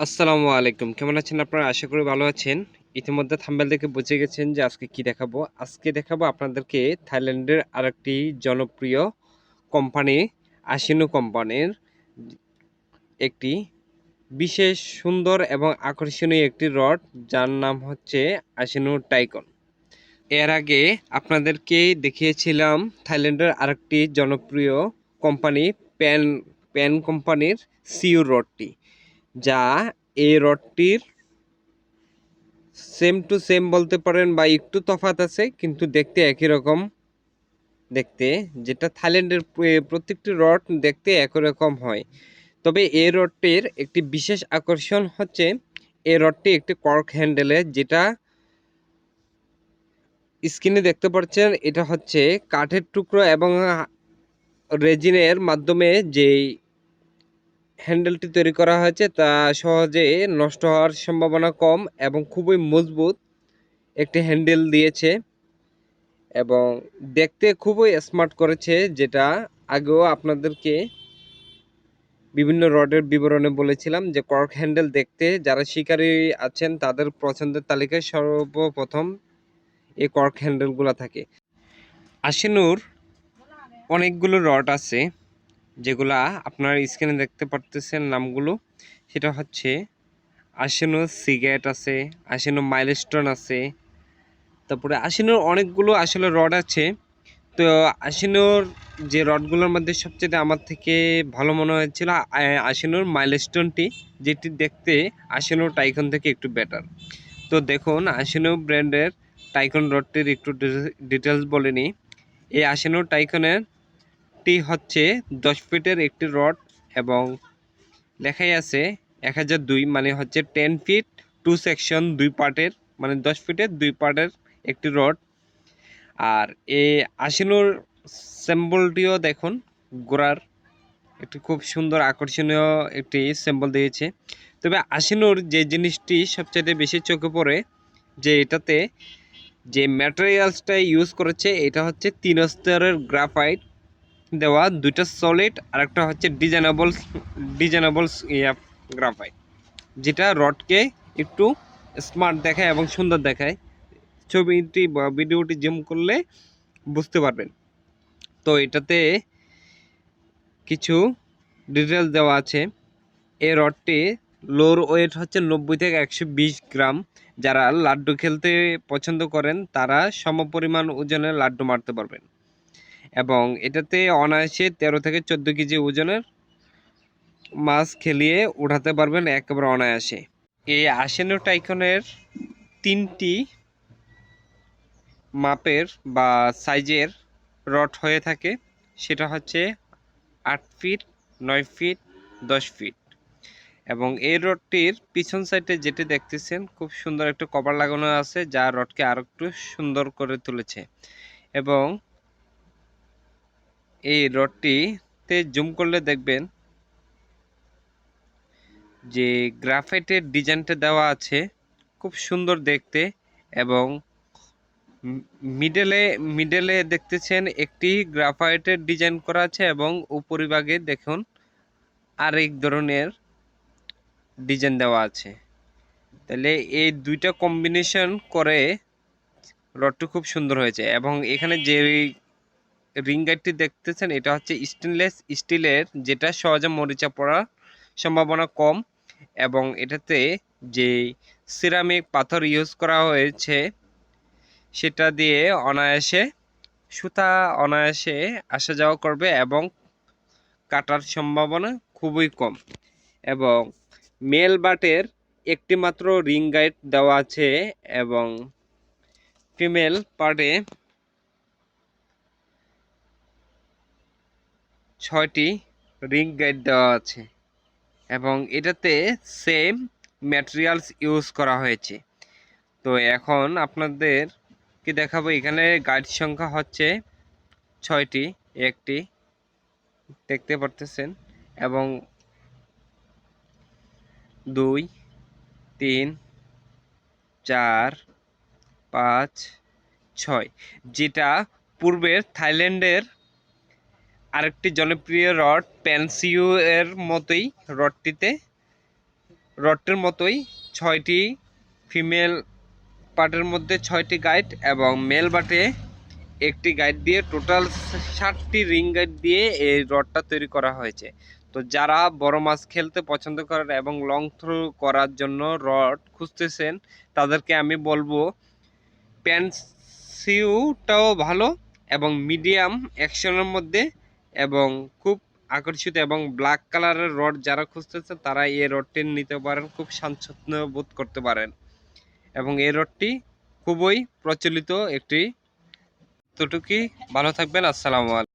আসসালামু আলাইকুম। কেমন আছেন আপনারা? আশা করি ভালো আছেন। ইতিমধ্যে থাম্বেল দেখে বুঝে গেছেন যে আজকে কি দেখাবো। আজকে দেখাবো আপনাদেরকে থাইল্যান্ডের আরেকটি জনপ্রিয় কোম্পানি, আশিনু কোম্পানির একটি বিশেষ সুন্দর এবং আকর্ষণীয় একটি রড, যার নাম হচ্ছে আশিনু টাইকন। এর আগে আপনাদেরকে দেখিয়েছিলাম থাইল্যান্ডের আরেকটি জনপ্রিয় কোম্পানি, প্যান প্যান কোম্পানির সিউ রডটি। যা এই রডটির সেম টু সেম বলতে পারেন বা একটু তফাত আছে, কিন্তু দেখতে একই রকম। দেখতে যেটা থাইল্যান্ডের প্রত্যেকটি রড দেখতে একই রকম হয়। তবে এই রডটির একটি বিশেষ আকর্ষণ হচ্ছে, এই রডটি একটি কর্ক হ্যান্ডেলে যেটা স্ক্রিনে দেখতে পাচ্ছেন, এটা হচ্ছে কাঠের টুকরো এবং রেজিনের মাধ্যমে যেই হ্যান্ডেলটি তৈরি করা হয়েছে, তা সহজে নষ্ট হওয়ার সম্ভাবনা কম এবং খুবই মজবুত একটি হ্যান্ডেল দিয়েছে এবং দেখতে খুবই স্মার্ট করেছে, যেটা আগেও আপনাদেরকে বিভিন্ন রডের বিবরণে বলেছিলাম যে কর্ক হ্যান্ডেল দেখতে যারা শিকারী আছেন, তাদের পছন্দের তালিকায় সর্বপ্রথম এই কর্ক হ্যান্ডেলগুলো থাকে। আশিনুর অনেকগুলো রড আছে। যেগুলা আপনার স্ক্রিনে দেখতে পারতেছেন নামগুলো, সেটা হচ্ছে আশিনো সিগারেট আছে, আশিনো মাইলস্টোন আছে, তারপরে আশিনোর অনেকগুলো আসলে রড আছে। তো আশিনোর যে রডগুলোর মধ্যে সবচেয়ে আমার থেকে ভালো মনে হয়েছিল আশিনোর মাইলস্টোনটি, যেটি দেখতে আশিনোর টাইকন থেকে একটু বেটার তো দেখুন, আশিনো ব্র্যান্ডের টাইকন রডটির একটু ডিটেলস বলে নিই এই আশিনো টাইকনের টি হচ্ছে দশ ফিটের একটি রড এবং লেখাই আছে এক হাজার দুই মানে হচ্ছে টেন ফিট টু সেকশন দুই পার্টের মানে দশ ফিটের দুই পার্টের একটি রড। আর এ আশিনুর সিম্বলটিও দেখুন, গোড়ার একটি খুব সুন্দর আকর্ষণীয় একটি সিম্বল দিয়েছে। তবে আশিনুর যে জিনিসটি সবচেয়ে বেশি চোখে পড়ে যে এটাতে যে ম্যাটেরিয়ালসটা ইউজ করেছে, এটা হচ্ছে তিন স্তরের গ্রাফাইট দেওয়া, দুইটা সলিড আর একটা হচ্ছে ডিজাইনেবল ডিজাইনেবল ইয়া গ্রাফাইট যেটা রডকে একটু স্মার্ট দেখায় এবং সুন্দর দেখায়। ছবিটি বা ভিডিওটি জুম করলে বুঝতে পারবেন। তো এটাতে কিছু ডিটেলস দেওয়া আছে। এই রডটি লোর ওয়েট হচ্ছে নব্বই থেকে একশো বিশ গ্রাম। যারা লাড্ডু খেলতে পছন্দ করেন, তারা সমপরিমাণ ওজনের লাড্ডু মারতে পারবেন। এবং এটাতে অনায়াসে তেরো থেকে চোদ্দ কেজি ওজনের মাছ খেলিয়ে উঠাতে পারবেন একেবারে অনায়াসে। এই আশেনো টাইকনের তিনটি মাপের বা সাইজের রড হয়ে থাকে। সেটা হচ্ছে আট ফিট, নয় ফিট, দশ ফিট। এবং এই রডটির পিছন সাইডে যেটি দেখতেছেন, খুব সুন্দর একটা কভার লাগানো আছে, যা রডকে আরও একটু সুন্দর করে তুলেছে। এবং এই রডটিতে জুম করলে দেখবেন যে গ্রাফাইটের ডিজাইনটা দেওয়া আছে খুব সুন্দর দেখতে এবং মিডলে, মিডেলে দেখতেছেন একটি গ্রাফাইটের ডিজাইন করা আছে এবং উপরিভাগে দেখুন আরেক ধরনের ডিজাইন দেওয়া আছে। তাহলে এই দুইটা কম্বিনেশন করে রডটি খুব সুন্দর হয়েছে এবং এখানে যে রিং গাইডটি দেখতেছেন, এটা হচ্ছে স্টেনলেস স্টিলের যেটা সহজে মরিচা পড়ার সম্ভাবনা কম এবং এটাতে যে সিরামিক পাথর ইউজ করা হয়েছে, সেটা দিয়ে অনায়াসে, সুতা অনায়াসে আসা যাওয়া করবে এবং কাটার সম্ভাবনা খুবই কম এবং মেল বাটের একটি মাত্র রিং গাইড দেওয়া আছে এবং ফিমেল পার্টে ছয়টি রিং গাইড দেওয়া আছে এবং এটাতে সেম ম্যাটেরিয়ালস ইউজ করা হয়েছে। তো এখন আপনাদেরকে দেখাবো, এখানে গাইড সংখ্যা হচ্ছে ছয়টি, একটি দেখতে পারতেছেন এবং দুই, তিন, চার, পাঁচ, ছয়, যেটা পূর্বের থাইল্যান্ডের আরেকটি জনপ্রিয় রড প্যানসিউ এর মতোই রডটিতে। রডটির মতোই ছয়টি ফিমেল পার্টের মধ্যে ছয়টি গাইড এবং মেল বাটে একটি গাইড দিয়ে টোটাল ষাটটি রিং গাইড দিয়ে এই রডটা তৈরি করা হয়েছে। তো যারা বড় মাছ খেলতে পছন্দ করেন এবং লং থ্রো করার জন্য রড খুঁজতেছেন, তাদেরকে আমি বলব প্যান্সিউটাও ভালো এবং মিডিয়াম অ্যাকশনের মধ্যে এবং খুব আকর্ষিত এবং ব্ল্যাক কালারের রড যারা খুঁজতেছে, তারা এই রডটি নিতে পারেন, খুব স্বাচ্ছন্দ্য বোধ করতে পারেন। এবং এই রডটি খুবই প্রচলিত একটি। এতটুকুই, ভালো থাকবেন, আসসালামু আলাইকুম।